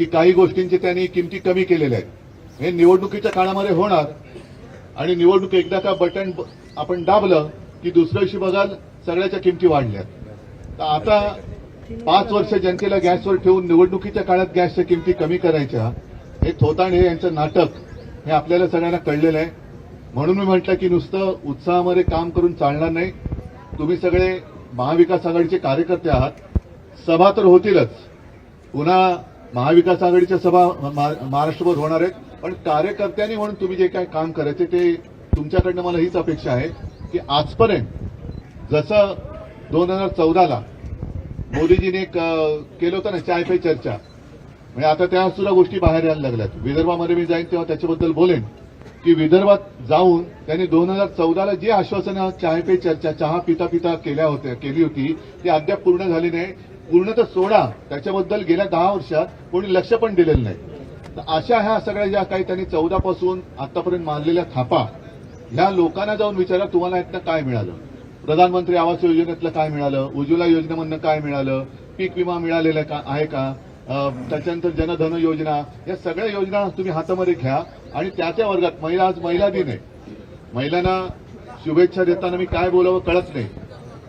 की काही गोष्टींची त्यांनी किमती कमी केलेल्या आहेत. हे निवडणुकीच्या काळामध्ये होणार. आणि निवडणूक एकदा का बटन आपण दाबलं की दुसऱ्या दिवशी बघाल सगळ्याच्या किमती वाढल्या तर आता पाच वर्ष जनतेला गॅसवर ठेवून निवडणुकीच्या काळात गॅसच्या किमती कमी करायच्या हे थोतांड हे यांचं नाटक हे आपल्याला सगळ्यांना कळलेलं आहे. म्हणून मी म्हटलं की नुसतं उत्साहामध्ये काम करून चालणार नाही. तुम्ही सगळे महाविकास आघाडीचे कार्यकर्ते आहात. सभा तर होतीलच. पुन्हा महाविकास आघाडीच्या सभा महाराष्ट्रभर होणार आहेत. पण कार्यकर्त्यांनी म्हणून तुम्ही जे काय काम करायचे ते तुमच्याकडनं मला हीच अपेक्षा आहे की आजपर्यंत जसं दोन हजार चौदाला मोदीजीने एक केलं होतं ना चाय पे चर्चा. म्हणजे आता त्या सुद्धा गोष्टी बाहेर यायला लागल्यात. विदर्भामध्ये मी जाईन तेव्हा त्याच्याबद्दल बोलेन की विदर्भात जाऊन त्यांनी दोन हजार चौदाला जी आश्वासनं चाय पे चर्चा चहा पिता पिता केल्या होत्या केली होती ती अद्याप पूर्ण झाली नाही. पूर्ण तर सोडा. त्याच्याबद्दल गेल्या दहा वर्षात कोणी लक्ष पण दिलेलं नाही. तर अशा ह्या सगळ्या ज्या काही त्यांनी चौदा पासून आतापर्यंत मारलेल्या थापा ह्या लोकांना जाऊन विचारा तुम्हाला यातनं काय मिळालं. प्रधानमंत्री आवास योजनेतलं काय मिळालं? उज्ज्वला योजनेमधनं काय मिळालं? पीक विमा मिळालेला का आहे का? त्याच्यानंतर जनधन योजना या सगळ्या योजना तुम्ही हातामध्ये घ्या आणि त्या त्या वर्गात महिला आज महिला दिन आहे. महिलांना शुभेच्छा देताना मी काय बोलावं कळत नाही.